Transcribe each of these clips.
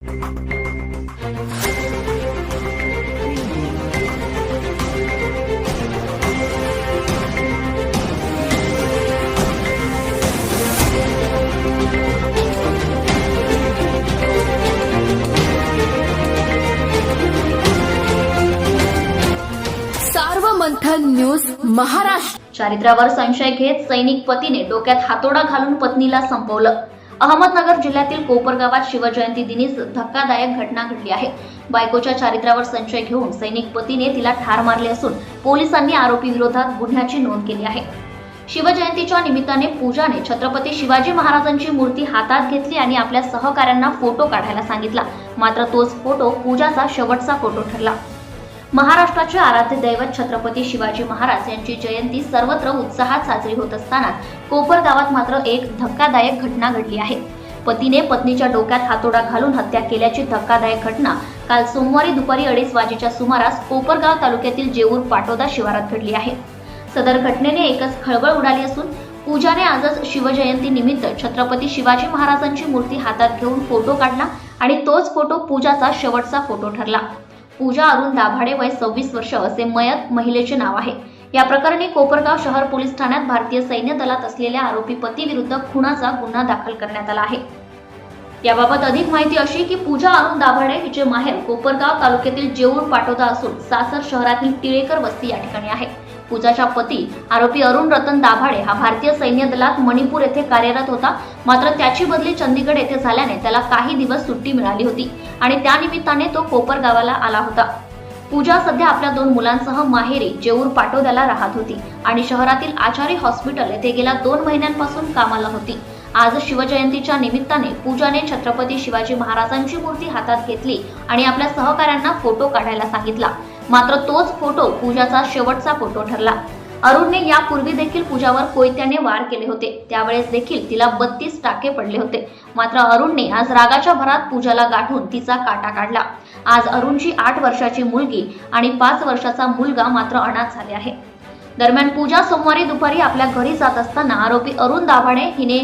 Sarvamanthan news Maharashtra. चारित्र्यावर संशय घेत सैनिक पतीने डोक्यात हातोडा घालून पत्नीला संपवलं. अहमदनगर जिल्ह्यातील कोपर गावात शिवजयंती दिनीच धक्कादायक घटना घडली आहे. बायकोच्या चारित्र्यावर संशय घेऊन सैनिक पतीने तिला ठार मारले असून पोलिसांनी आरोपी विरोधात गुन्ह्याची नोंद केली आहे. शिवजयंतीच्या निमित्ताने पूजाने छत्रपती शिवाजी महाराजांची मूर्ती हातात घेतली आणि आपल्या सहकाऱ्यांना फोटो काढायला सांगितला. मात्र तोच फोटो पूजाचा शेवटचा फोटो ठरला. महाराष्ट्राचे आराध्य दैवत छत्रपती शिवाजी महाराज यांची जयंती सर्वत्र उत्साहात साजरी होत असताना कोपर गावात मात्र एक धक्कादायक घटना घडली आहे. पतीने पत्नीच्या डोक्यात हातोडा घालून हत्या केल्याची धक्कादायक घटना काल सोमवारी दुपारी अडीच वाजेच्या सुमारास कोपरगाव तालुक्यातील जेऊर पाटोदा शिवारात घडली आहे. सदर घटनेने एकच खळबळ उडाली असून पूजाने आजच शिवजयंती निमित्त छत्रपती शिवाजी महाराजांची मूर्ती हातात घेऊन फोटो काढला आणि तोच फोटो पूजाचा शेवटचा फोटो ठरला. पूजा अरुण दाभाडे वय सव्वीस वर्ष असे मयत महिलेचे नाव आहे. या प्रकरणी कोपरगाव शहर पोलीस ठाण्यात भारतीय सैन्य दलात असलेल्या आरोपी पती विरुद्ध खुनाचा गुन्हा दाखल करण्यात आला आहे. याबाबत अधिक माहिती अशी की पूजा अरुण दाभाडे हिचे माहेर कोपरगाव तालुक्यातील जेऊर पाटोदा असून सासर शहरातील टिळेकर वस्ती या ठिकाणी आहे. पूजाचा पती आरोपी अरुण रतन दाभाडे हा भारतीय सैन्य दलात मणिपूर येथे कार्यरत होता. मात्र त्याची बदली चंदीगड येथे झाल्याने त्याला काही दिवस सुट्टी मिळाली होती. आणि त्यानिमित्ताने तो कोपर गावाला आला होता. पूजा सध्या आपल्या दोन मुलांसह माहेरी जेऊर पाटोद्याला राहत होती आणि शहरातील आचारी हॉस्पिटल येथे गेल्या दोन महिन्यांपासून कामाला होती. आज शिवजयंतीच्या निमित्ताने पूजाने छत्रपती शिवाजी महाराजांची मूर्ती हातात घेतली आणि आपल्या सहकाऱ्यांना फोटो काढायला सांगितला. मात्र तोच फोटो पूजाचा शेवटचा फोटो ठरला. अरुणने यापूर्वी देखील पूजावर कोयत्याने वार केले होते. त्यावेळेस देखील तिला बत्तीस टाके पडले होते. मात्र अरुणने आज रागाच्या भरात पूजाला गाठून तिचा काटा काढला. आज अरुणची आठ वर्षाची मुलगी आणि पाच वर्षाचा मुलगा मात्र अनाथ झाले आहे. दरम्यान पूजा सोमवारी दुपारी आपल्या घरी जात असताना आरोपी अरुण दाभाडे हिने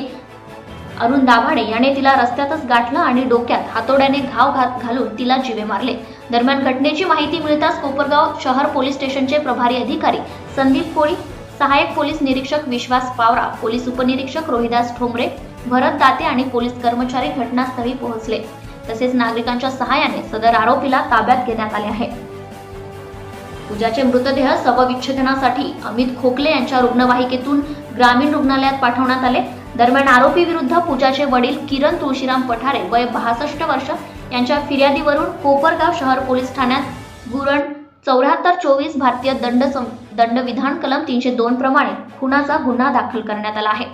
अरुण दाभाडे याने तिला रस्त्यातच गाठलं आणि डोक्यात हातोड्याने घाव घात घालून तिला जिवे मारले. दरम्यान घटनेची माहिती मिळताच कोपरगाव शहर पोलीस स्टेशनचे प्रभारी अधिकारी संदीप कोळी सहाय्यक पोलीस निरीक्षक विश्वास पावरा पोलीस उपनिरीक्षक रोहिदास ठोंबरे भरत दाते आणि पोलीस कर्मचारी घटनास्थळी पोहोचले. तसेच नागरिकांच्या सहाय्याने सदर आरोपीला ताब्यात घेण्यात आले आहे. पूजाचे मृतदेह शवविच्छेदनासाठी अमित खोकले यांच्या रुग्णवाहिकेतून ग्रामीण रुग्णालयात पाठवण्यात आले. दरम्यान आरोपी विरुद्ध पूजाचे वडील किरण तुळशीराम पठारे वय बासष्ट वर्ष यांच्या फिर्यादीवरून कोपरगाव शहर पोलीस ठाण्यात गुरण चौऱ्याहत्तर चोवीस भारतीय दंड दंडविधान कलम तीनशे दोन प्रमाणे खुनाचा गुन्हा दाखल करण्यात आला आहे.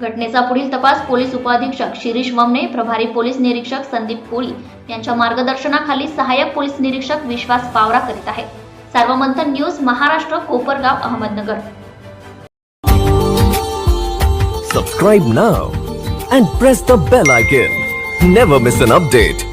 घटनेचा पुढील तपास पोलीस उपअधीक्षक शिरीष वमने प्रभारी पोलीस निरीक्षक संदीप कोळी यांच्या मार्गदर्शनाखाली सहाय्यक पोलीस निरीक्षक विश्वास पावरा करीत आहे. Sarvamanthan news Maharashtra Kopargaon Ahmednagar. Subscribe now and press the bell icon never miss an update